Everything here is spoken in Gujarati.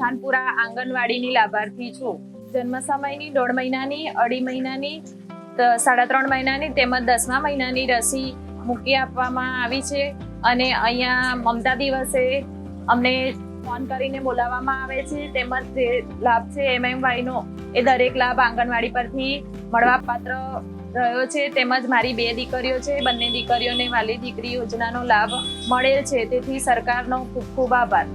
રાણીપુરા આંગણવાડીની લાભાર્થી છું. જન્મ સમયની દોઢ મહિનાની, અઢી મહિનાની સાડા ત્રણ મહિનાની તેમજ દસમા મહિનાની રસી મૂકી આપવામાં આવી છે અને અહીંયા મમતા દિવસે અમને ફોન કરીને બોલાવવામાં આવે છે. તેમજ જે લાભ છે એમએમવાયનો, એ દરેક લાભ આંગણવાડી પરથી મળવા પાત્ર રહ્યો છે. તેમજ મારી બે દીકરીઓ છે, બંને દીકરીઓને વાલી દીકરી યોજનાનો લાભ મળેલ છે. તેથી સરકારનો ખૂબ ખૂબ આભાર.